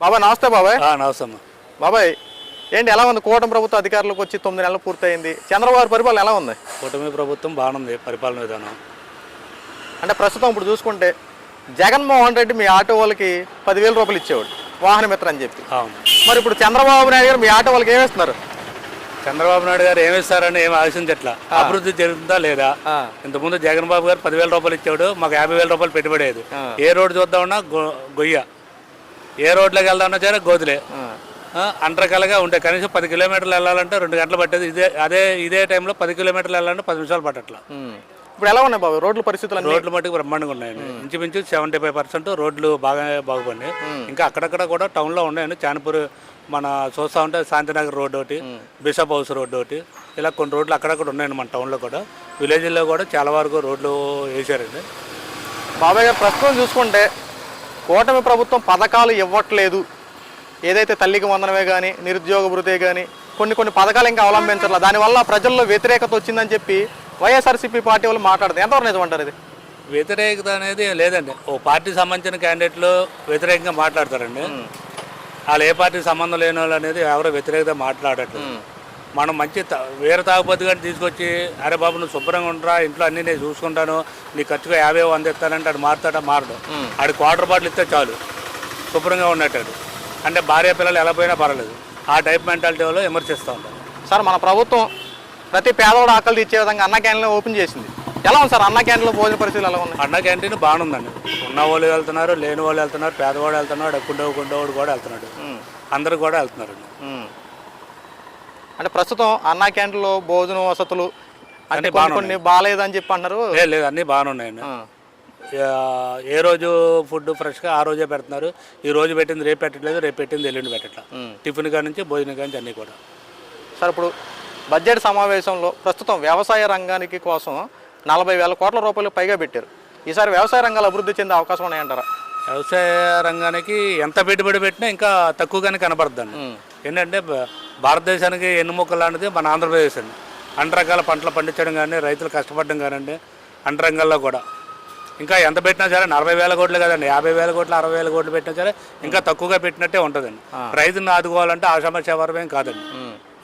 బాబాయ్ నమస్తే బాబాయ్. ఆ, నమస్తే అమ్మా బాబాయ్ ఏంటి ఎలా ఉంది? కూటమి ప్రభుత్వ అధికారులకు వచ్చి తొమ్మిది నెలలు పూర్తయింది. చంద్రబాబు పరిపాలన ఎలా ఉంది? కూటమి ప్రభుత్వం బాగుంది పరిపాలన విధానం. అంటే ప్రస్తుతం ఇప్పుడు చూసుకుంటే జగన్మోహన్ రెడ్డి మీ ఆటో వాళ్ళకి పదివేల రూపాయలు ఇచ్చేవాడు వాహన మిత్ర అని చెప్పి. అవును. మరి ఇప్పుడు చంద్రబాబు నాయుడు గారు మీ ఆటో వాళ్ళకి ఏమిస్తున్నారు చంద్రబాబు నాయుడు గారు ఏమి ఇస్తారని ఏమి ఆశించట్లా అభివృద్ధి జరుగుతుందా లేదా. ఇంతకుముందు జగన్ బాబు గారు పదివేల రూపాయలు ఇచ్చాడు మాకు యాభై వేల రూపాయలు పెట్టుబడి అయ్యేది. ఆ. ఏ రోడ్డు చూద్దామన్నా గొయ్య. ఏ రోడ్లోకి వెళ్దామన్నా సరే గోతులే. ఆ, అంటరకాలుగా ఉంటాయి కనీసం పది కిలోమీటర్లు వెళ్ళాలంటే రెండు గంటలు పట్టేది. ఇదే అదే ఇదే టైంలో పది కిలోమీటర్లు వెళ్ళాలంటే పది నిమిషాలు పట్టట్లా. ఇప్పుడు ఎలా ఉన్నాయి బాబు? రోడ్ల పరిస్థితులు అన్ని రోడ్లు మట్టుకు బ్రహ్మాండంగా ఉన్నాయండి ఇంచుమించు సెవెంటీ ఫైవ్ పర్సెంట్ రోడ్లు బాగా బాగుపడినాయి. ఇంకా అక్కడక్కడ కూడా టౌన్లో ఉన్నాయండి. చానపూర్ మన చూస్తూ ఉంటే శాంతినగర్ రోడ్ ఒకటి బిషప్ హౌస్ రోడ్ ఒకటి ఇలా కొన్ని రోడ్లు అక్కడక్కడ ఉన్నాయండి మన టౌన్లో కూడా. విలేజ్లో కూడా చాలా వరకు రోడ్లు వేసారండి బాబాయ్ గారు ప్రస్తుతం చూసుకుంటే కూటమి ప్రభుత్వం పథకాలు ఇవ్వట్లేదు. ఏదైతే తల్లికి వందనమే కానీ నిరుద్యోగ భృతే కానీ కొన్ని కొన్ని పథకాలు ఇంకా అవలంబించాలి దానివల్ల ప్రజల్లో వ్యతిరేకత వచ్చిందని చెప్పి వైఎస్ఆర్సీపీ పార్టీ వాళ్ళు మాట్లాడుతుంది ఎంతవరకు నిజమంటారు ఇది? వ్యతిరేకత అనేది లేదండి. ఓ పార్టీ సంబంధించిన క్యాండిడేట్లు వ్యతిరేకంగా మాట్లాడతారండి. వాళ్ళు ఏ పార్టీకి సంబంధం లేని వాళ్ళు అనేది ఎవరో వ్యతిరేకత మాట్లాడట్లేదు. మనం మంచి తా- వేరే తాగుబోతు కానీ తీసుకొచ్చి అరే బాబు నువ్వు శుభ్రంగా ఉండరా ఇంట్లో అన్నీ నేను చూసుకుంటాను నీ ఖర్చుగా యాభై వంద ఇస్తానంటే ఆడు మారుతాడా మారడు. ఆడి క్వార్టర్ బాటిల్ ఇస్తే చాలు. శుభ్రంగా ఉన్నట్టాడు అంటే భార్య పిల్లలు ఎలా పోయినా పర్వాలేదు. ఆ టైప్ మెంటాలిటీ వాళ్ళు విమర్శిస్తూ ఉంటారు. సార్ మన ప్రభుత్వం ప్రతి పేదవాడు ఆకలి తీర్చే విధంగా అన్న క్యాంటీన్లు ఓపెన్ చేసింది. ఎలా ఉంది సార్? అన్న క్యాంటీన్లో భోజన పరిస్థితులు ఎలా ఉన్నాయి? అన్న క్యాంటీన్ బాగుందండి. ఉన్న వాళ్ళు వెళ్తున్నారు లేని వాళ్ళు వెళ్తున్నారు పేదవాడు వెళ్తున్నాడు గుండవాడు కూడా వెళ్తున్నాడు. అందరూ కూడా వెళ్తున్నారు. అంటే ప్రస్తుతం అన్న క్యాంటీన్లో భోజనం వసతులు అంటే కొన్ని కొన్ని బాగాలేదని చెప్పి అన్నారు. లేదు అన్నీ బాగానే ఉన్నాయండి. ఏ రోజు ఫుడ్ ఫ్రెష్గా ఆ రోజే పెడుతున్నారు. ఈ రోజు పెట్టింది రేపు పెట్టట్లేదు రేపు పెట్టింది ఎల్లుండి పెట్టట్లా. టిఫిన్ కాడి నుంచి భోజనం కాడి నుంచి అన్నీ కూడా. సార్ ఇప్పుడు బడ్జెట్ సమావేశంలో ప్రస్తుతం వ్యవసాయ రంగానికి కోసం నలభై వేల కోట్ల రూపాయలు పైగా పెట్టారు. ఈసారి వ్యవసాయ రంగాలు అభివృద్ధి చెందే అవకాశం ఉన్నాయంటారా? వ్యవసాయ రంగానికి ఎంత పెట్టుబడి పెట్టినా ఇంకా తక్కువగానే కనబడుతుందండి. ఏంటంటే భారతదేశానికి ఎన్నుముక్క లాంటిది మన ఆంధ్రప్రదేశ్ అండి. అన్ని రకాల పంటలు పండించడం కానీ రైతులు కష్టపడడం కానివ్వండి అన్ని రంగాల్లో కూడా. ఇంకా ఎంత పెట్టినా సరే నలభై వేల కోట్లు కదండి. యాభై వేల కోట్లు అరవై వేల కోట్లు పెట్టినా సరే ఇంకా తక్కువగా పెట్టినట్టే ఉంటుందండి. రైతుని ఆదుకోవాలంటే ఆ సమస్య వరమేం కాదండి.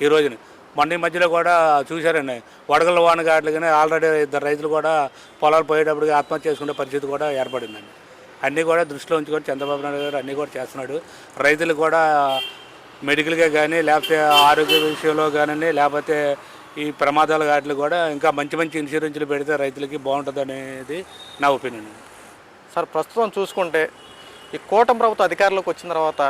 ఈ రోజున. మొన్న మధ్యలో కూడా చూశారండి. వడగల వానగాట్లు కానీ ఆల్రెడీ ఇద్దరు రైతులు కూడా పొలాలు పోయేటప్పుడు ఆత్మహత్య చేసుకునే పరిస్థితి కూడా ఏర్పడిందండి. అన్నీ కూడా దృష్టిలో ఉంచుకొని చంద్రబాబు నాయుడు గారు అన్నీ కూడా చేస్తున్నాడు. రైతులు కూడా మెడికల్గా కానీ లేకపోతే ఆరోగ్య విషయంలో కానీ లేకపోతే ఈ ప్రమాదాల వాటిలో కూడా ఇంకా మంచి మంచి ఇన్సూరెన్స్లు పెడితే రైతులకి బాగుంటుంది అనేది నా ఒపీనియన్. సార్ ప్రస్తుతం చూసుకుంటే ఈ కూటమి ప్రభుత్వ అధికారంలోకి వచ్చిన తర్వాత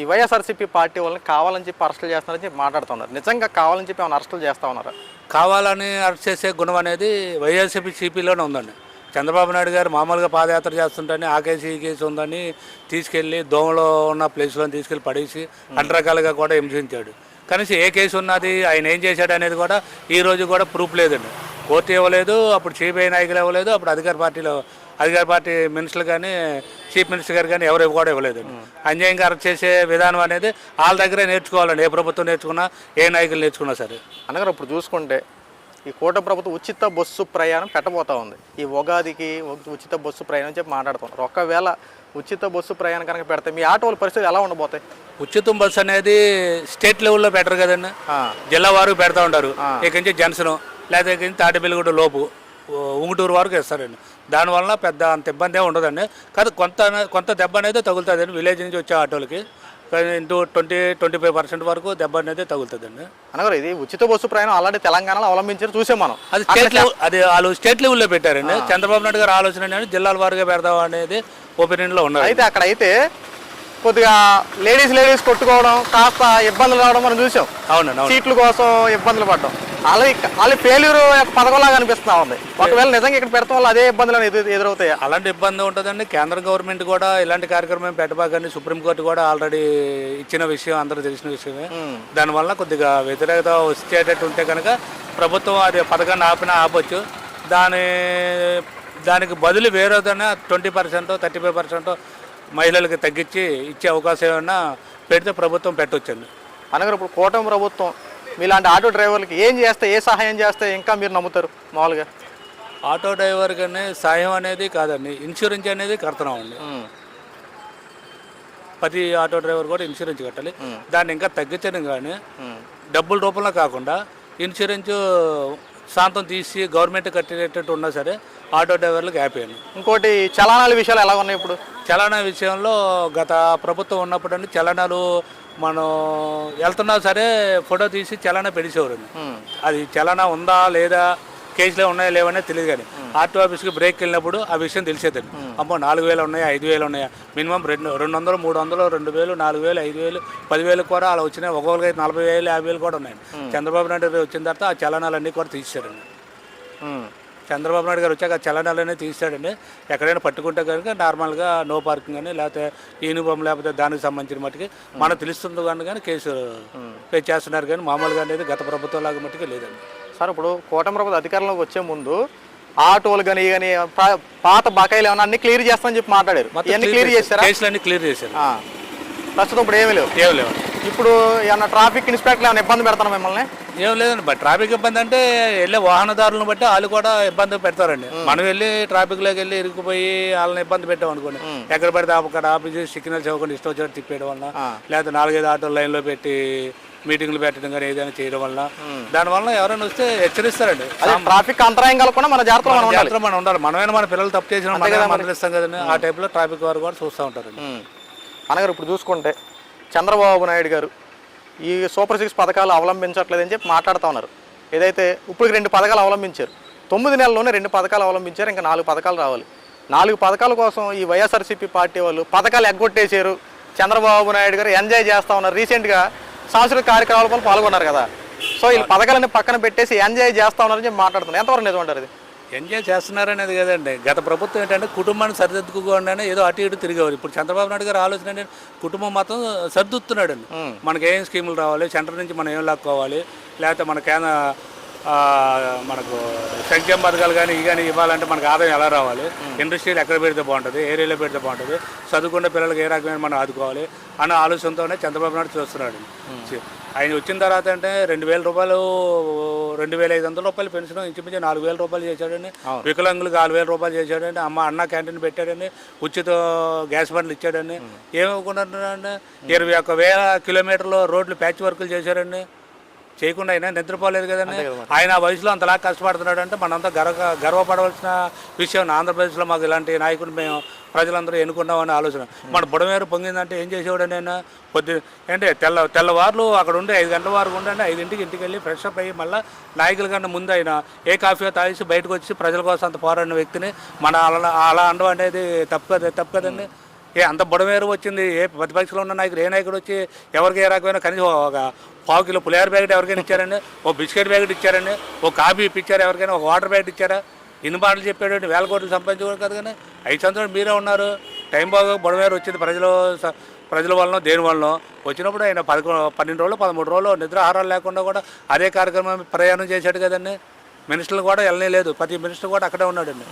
ఈ వైఎస్ఆర్సీపీ పార్టీ వాళ్ళని కావాలని చెప్పి అరెస్టులు చేస్తున్నారని చెప్పి మాట్లాడుతున్నారు. నిజంగా కావాలని చెప్పి ఏమైనా అరెస్టులు చేస్తా ఉన్నారా? కావాలని అరెస్ట్ చేసే గుణం అనేది వైఎస్పీ సిపిలోనే ఉందండి. చంద్రబాబు నాయుడు గారు మామూలుగా పాదయాత్ర చేస్తుంటేనే ఆ కేసు ఈ కేసు ఉందని తీసుకెళ్ళి దోమలో ఉన్న ప్లేస్లో తీసుకెళ్ళి పడేసి అన్ని రకాలుగా కూడా హింసించాడు. కనీసం ఏ కేసు ఉన్నది ఆయన ఏం చేశాడు అనేది కూడా ఈ రోజు కూడా ప్రూఫ్ లేదండి. కోర్టు ఇవ్వలేదు అప్పుడు సిబిఐ నాయకులు ఇవ్వలేదు అప్పుడు అధికార పార్టీలో అధికార పార్టీ మినిస్టర్లు కానీ చీఫ్ మినిస్టర్ గారు కానీ ఎవరు కూడా ఇవ్వలేదండి. అన్యాయంగా అరెస్ట్ చేసే విధానం అనేది వాళ్ళ దగ్గరే నేర్చుకోవాలండి. ఏ ప్రభుత్వం నేర్చుకున్నా ఏ నాయకులు నేర్చుకున్నా సరే. అనగా ఇప్పుడు చూసుకుంటే ఈ కూటమి ప్రభుత్వం ఉచిత బస్సు ప్రయాణం పెట్టబోతా ఉంది. ఈ ఉగాదికి ఉచిత బస్సు ప్రయాణం చెప్పి మాట్లాడుతున్నారు. ఒకవేళ ఉచిత బస్సు ప్రయాణం కనుక పెడితే మీ ఆటో వాళ్ళ పరిస్థితి ఎలా ఉండబోతాయి? ఉచితం బస్ అనేది స్టేట్ లెవెల్లో పెట్టరు కదండి. జిల్లా వారికి పెడతా ఉంటారు. ఇక నుంచి జన్సన్ లేదా ఇక నుంచి తాటిబెల్లిగూడ లోపు ఉంగుటూరు వరకు ఇస్తారండి దానివల్ల పెద్ద అంత ఇబ్బంది ఉండదండి. కాదు కొంత కొంత దెబ్బ అనేది తగులుతుందండి. విలేజ్ నుంచి వచ్చే ఆటోలకి. ఇంటూ ట్వంటీ ట్వంటీ ఫైవ్ పర్సెంట్ వరకు దెబ్బ అనేది తగులుతుందండి. అనగా ఇది ఉచిత బస్సు ప్రయాణం ఆల్రెడీ తెలంగాణలో అవలంబించారు చూసాం మనం. అది స్టేట్ లెవెల్ అది వాళ్ళు స్టేట్ లెవెల్లో పెట్టారండి. చంద్రబాబు నాయుడు గారు ఆలోచన అనేది జిల్లాల వారుగా పెడదాం అనేది ఒపీనియన్లో ఉన్నారు అయితే అక్కడ అయితే కొద్దిగా లేడీస్ లేడీస్ కొట్టుకోవడం కాస్త ఇబ్బందులు రావడం మనం చూసాం. అవునండి అవును సీట్ల కోసం ఇబ్బందులు పడడం. వాళ్ళ వాళ్ళ ఫెయిల్యూర్ పథకంలాగా అనిపిస్తా ఉంది. ఒకవేళ నిజంగా ఇక్కడ పెడతాం వల్ల అదే ఇబ్బందులు ఎదురవుతాయా? అలాంటి ఇబ్బంది ఉంటుందండి. కేంద్ర గవర్నమెంట్ కూడా ఇలాంటి కార్యక్రమం పెట్టబాకని సుప్రీంకోర్టు కూడా ఆల్రెడీ ఇచ్చిన విషయం అందరూ తెలిసిన విషయమే. దానివల్ల కొద్దిగా వ్యతిరేకత వచ్చేటట్టు ఉంటే కనుక ప్రభుత్వం అది పథకాన్ని ఆపినా ఆపొచ్చు. దాని దానికి బదులు వేరేదైనా twenty percent thirty five percent మహిళలకు తగ్గించి ఇచ్చే అవకాశం ఏమైనా పెడితే ప్రభుత్వం పెట్టొచ్చండి. అనగా ఇప్పుడు కూటమి ప్రభుత్వం మీలాంటి ఆటో డ్రైవర్లకి ఏం చేస్తే ఏ సహాయం చేస్తే ఇంకా మీరు నమ్ముతారు? మామూలుగా. ఆటో డ్రైవర్ కానీ సాయం అనేది కాదండి ఇన్సూరెన్స్ అనేది కడుతున్నామండి ఉమ్. ప్రతి ఆటో డ్రైవర్ కూడా ఇన్సూరెన్స్ కట్టాలి. దాన్ని ఇంకా తగ్గించడం కానీ డబ్బుల రూపంలో కాకుండా ఇన్సూరెన్స్ శాంతం తీసి గవర్నమెంట్ కట్టేటట్టు ఉన్నా సరే ఆటో డ్రైవర్లకు హ్యాపీ అండి. ఇంకోటి చలానాల విషయాలు ఎలా ఉన్నాయి ఇప్పుడు? చలనా విషయంలో గత ప్రభుత్వం ఉన్నప్పుడు అండి చలనాలు మనం వెళ్తున్నా సరే ఫోటో తీసి చలనా పెడిసేవారండి ఉమ్. అది చలనా ఉందా లేదా కేసులో ఉన్నాయా లేవనే తెలియదు కానీ ఆర్టీ ఆఫీస్కి బ్రేక్ వెళ్ళినప్పుడు ఆ విషయం తెలిసేదండి అమ్మో నాలుగు వేలు ఉన్నాయా ఐదు వేలు ఉన్నాయా? మినిమం రెండు రెండు వందలు మూడు వందలు రెండు వేలు నాలుగు వేలు ఐదు వేలు పదివేలు కూడా అలా వచ్చినాయి. ఒక్కొక్కరికి నలభై వేలు యాభై వేలు కూడా ఉన్నాయండి చంద్రబాబు నాయుడు వచ్చిన తర్వాత ఆ చలనాలన్నీ కూడా తీసేశారండి. చంద్రబాబు నాయుడు గారు వచ్చాక చలనాలనే తీసాడండి ఎక్కడైనా పట్టుకుంటే కనుక నార్మల్గా నో పార్కింగ్ అని లేకపోతే యూనిఫామ్ లేకపోతే దానికి సంబంధించిన మట్టుకి మనకు తెలుస్తుంది కానీ కానీ కేసు చేస్తున్నారు కానీ మామూలుగా అనేది గత ప్రభుత్వం లాగా మట్టుకు లేదండి. సార్ ఇప్పుడు కూటమి ప్రభుత్వం అధికారంలోకి వచ్చే ముందు ఆటోలు కానీ కానీ పాత బకాయిలు ఏమన్నా అన్ని క్లియర్ చేస్తామని చెప్పి మాట్లాడారు. ఇవన్నీ క్లియర్ చేస్తారా కేసులన్నీ క్లియర్ చేశారు. ప్రస్తుతం ఇప్పుడు ఏమీ లేవు. ఏం లేవు. ఇప్పుడు ఏమన్నా ట్రాఫిక్ ఇన్స్పెక్టర్ ఏమైనా ఇబ్బంది పెడతాను మిమ్మల్ని? ఏం లేదండి బట్ ట్రాఫిక్ ఇబ్బంది అంటే వెళ్ళే వాహనదారులను బట్టి వాళ్ళు కూడా ఇబ్బంది పెడతారండి. మనం వెళ్ళి ట్రాఫిక్లోకి వెళ్ళి ఇరుక్కుపోయి వాళ్ళని ఇబ్బంది పెట్టాం అనుకోండి. ఎక్కడ పడితే అక్కడ ఆఫీస్ సిగ్నల్స్ ఇవ్వకుండా ఇష్టం వచ్చినట్టు తిప్పేయడం వల్ల లేకపోతే నాలుగైదు ఆటోలు లైన్లో పెట్టి మీటింగ్లు పెట్టడం కానీ ఏదైనా చేయడం వల్ల దానివల్ల ఎవరైనా వస్తే హెచ్చరిస్తారండి. ట్రాఫిక్ అంతరాయం కలగకుండా మన జాగ్రత్తలో మనం ఉండాలి. జాగ్రత్తగా మనం ఉండాలి. మనమైనా మన పిల్లలు తప్పు చేసిన మనం మందలిస్తాం కదండి. ఆ టైప్లో ట్రాఫిక్ వారు కూడా చూస్తూ ఉంటారండి. అనగారు ఇప్పుడు చూసుకుంటే చంద్రబాబు నాయుడు గారు ఈ సూపర్ సిక్స్ పథకాలు అవలంబించట్లేదని చెప్పి మాట్లాడుతూ ఉన్నారు. ఏదైతే ఇప్పుడు రెండు పథకాలు అవలంబించారు. తొమ్మిది నెలల్లోనే రెండు పథకాలు అవలంబించారు ఇంకా నాలుగు పథకాలు రావాలి. నాలుగు పథకాల కోసం ఈ వైఎస్ఆర్సీపీ పార్టీ వాళ్ళు పథకాలు ఎగ్గొట్టేశారు. చంద్రబాబు నాయుడు గారు ఎంజాయ్ చేస్తూ ఉన్నారు. రీసెంట్గా సాంస్కృతిక కార్యక్రమాల పాల్గొన్నారు కదా. సో వీళ్ళు పథకాలన్నీ పక్కన పెట్టేసి ఎంజాయ్ చేస్తూ ఉన్నారని చెప్పి మాట్లాడుతున్నారు. ఎంతవరకు నిజం అంటారు ఇది? ఎంజాయ్ చేస్తున్నారనేది కదండి. గత ప్రభుత్వం ఏంటంటే కుటుంబాన్ని సరిదిద్దుకోండి ఏదో అటు ఇటు తిరిగేవారు. ఇప్పుడు చంద్రబాబు నాయుడు గారు ఆలోచన ఏంటంటే కుటుంబం మొత్తం సర్దుతున్నాడు అండి మనకి ఏం స్కీములు రావాలి? సెంటర్ నుంచి మనం ఏం లాక్కోవాలి? లేకపోతే మన కేంద్ర మనకు సంక్షేమ పథకాలు కానీ ఇవి కానీ ఇవ్వాలంటే మనకు ఆదాయం ఎలా రావాలి? ఇండస్ట్రీలు ఎక్కడ పెడితే బాగుంటుంది? ఏరియాలో పెడితే బాగుంటుంది? చదువుకున్న పిల్లలకి ఏ రకమైన మనం ఆదుకోవాలి? అన్న ఆలోచనతోనే చంద్రబాబు నాయుడు చూస్తున్నాడు. ఆయన వచ్చిన తర్వాత అంటే రెండు వేల రూపాయలు రెండు వేల ఐదు వందల రూపాయలు పెన్షన్ ఇంచుమించు నాలుగు వేల రూపాయలు చేశాడండి. వికలాంగులకు ఆరు వేల రూపాయలు చేశాడండి. అమ్మ అన్న క్యాంటీన్ పెట్టాడండి. ఉచిత గ్యాస్ బండ్లు ఇచ్చాడండి. ఏమనుకుంటున్నాడండి ఇరవై ఒక్క వేల కిలోమీటర్లు రోడ్లు ప్యాచ్ వర్కులు చేశాడండి చేయకుండా ఆయన నిద్రపోలేదు కదండి. ఆయన ఆ వయసులో అంతలా కష్టపడుతున్నాడు అంటే మనంతా గర్వ గర్వపడవలసిన విషయం ఆంధ్రప్రదేశ్లో మాకు ఇలాంటి నాయకుడు మేము ప్రజలందరూ ఎన్నుకున్నామని ఆలోచన. మన బుడమేరు పొంగిందంటే ఏం చేసేవాడు నేను పొద్దు అంటే తెల్ల తెల్లవారులు అక్కడ ఉండే ఐదు గంటల వరకు ఉండండి ఐదింటికి ఇంటికి వెళ్ళి ఫ్రెష్ అప్ అయ్యి మళ్ళీ నాయకుల కన్నా ముందు అయినా ఏ కాఫీ తాగేసి బయటకు వచ్చి ప్రజల కోసం అంత పోరాడిన వ్యక్తిని మన అలా అలా అనడం అనేది తప్పు కదా తప్పు కదండి? ఏ అంత బుడమేరు వచ్చింది ఏ ప్రతిపక్షంలో ఉన్న నాయకుడు ఏ నాయకుడు వచ్చి ఎవరికి ఏ రకమైన కనీసం ఒక పావు కిలో పులిహార ప్యాకెట్ ఎవరికైనా ఇచ్చారండి? ఓ బిస్కెట్ ప్యాకెట్ ఇచ్చారండి? ఓ కాఫీ ఇప్పించారు ఎవరికైనా? ఒక వాటర్ ప్యాకెట్ ఇచ్చారా? ఇన్ని మాటలు చెప్పాడు వేల కోట్లు సంపాదించుకోరు కదా కానీ ఐదు సంవత్సరాలు మీరే ఉన్నారు. టైం బాగా బుడమేరు వచ్చింది ప్రజలు ప్రజల వలన దేని వలన. వచ్చినప్పుడు ఆయన పదకొ పన్నెండు రోజులు పదమూడు రోజులు నిద్రాహారాలు లేకుండా కూడా అదే కార్యక్రమం ప్రయాణం చేశాడు కదండి. మినిస్టర్లు కూడా వెళ్ళనే లేదు. ప్రతి మినిస్టర్ కూడా అక్కడే ఉన్నాడండి.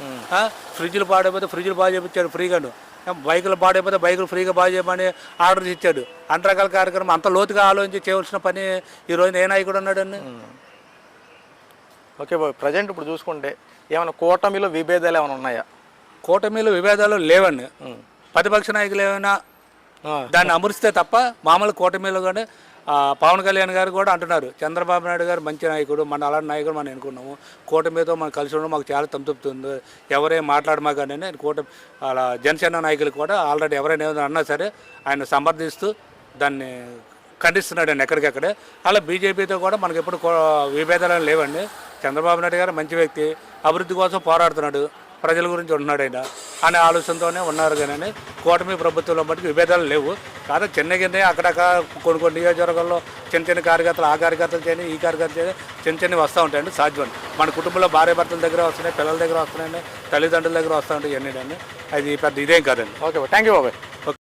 ఫ్రిడ్జ్లు పాడైపోతే ఫ్రిడ్జ్లు బాగా చేయించాడు ఫ్రీగాను. బైకులు పాడైపోతే బైకులు ఫ్రీగా బాగా చేయమని ఆర్డర్ ఇచ్చాడు. అన్ని రకాల కార్యక్రమం అంత లోతుగా ఆలోచించి చేయవలసిన పని ఈ రోజు ఏ నాయకుడు ఉన్నాడండి? ఓకే ప్రజెంట్ ఇప్పుడు చూసుకుంటే ఏమైనా కూటమిలో విభేదాలు ఏమైనా ఉన్నాయా? కూటమిలో విభేదాలు లేవండి ప్రతిపక్ష నాయకులు ఏమైనా దాన్ని అమరిస్తే తప్ప మామూలు కూటమిలో కానీ పవన్ కళ్యాణ్ గారు కూడా అంటున్నారు. చంద్రబాబు నాయుడు గారు మంచి నాయకుడు మన అలాంటి నాయకుడు మనం ఎన్నుకున్నాము. కూటమితో మనం కలిసి ఉండడం మాకు చాలా సంతృప్తుంది. ఎవరేం మాట్లాడమా కానీ నేను కూటమి అలా జనసేన నాయకులు కూడా ఆల్రెడీ ఎవరైనా ఏదైనా అన్నా సరే ఆయన సమర్థిస్తూ దాన్ని ఖండిస్తున్నాడు అండి ఎక్కడికక్కడే. అలా బీజేపీతో కూడా మనకి ఎప్పుడు కో- విభేదాలు లేవండి. చంద్రబాబు నాయుడు గారు మంచి వ్యక్తి అభివృద్ధి కోసం పోరాడుతున్నాడు ప్రజల గురించి ఉంటున్నాడు ఆయన అనే ఆలోచనతోనే ఉన్నారు కానీ కూటమి ప్రభుత్వంలో మటుకు విభేదాలు లేవు. కాదు చిన్న కింద అక్కడక్కడ కొన్ని కొన్ని నియోజకవర్గాల్లో చిన్న చిన్న కార్యకర్తలు ఆ కార్యకర్తలు చేయని ఈ కార్యకర్తలు చేయని చిన్న చిన్నవి వస్తూ ఉంటాయండి సాధ్యం మన కుటుంబంలో భార్య భర్తల దగ్గర వస్తున్నాయి పిల్లల దగ్గర వస్తున్నాయండి తల్లిదండ్రుల దగ్గర వస్తూ ఉంటాయి ఇవన్నీ అది పెద్ద ఇదేం కాదండి. ఓకే థ్యాంక్ యూ బాబాయ్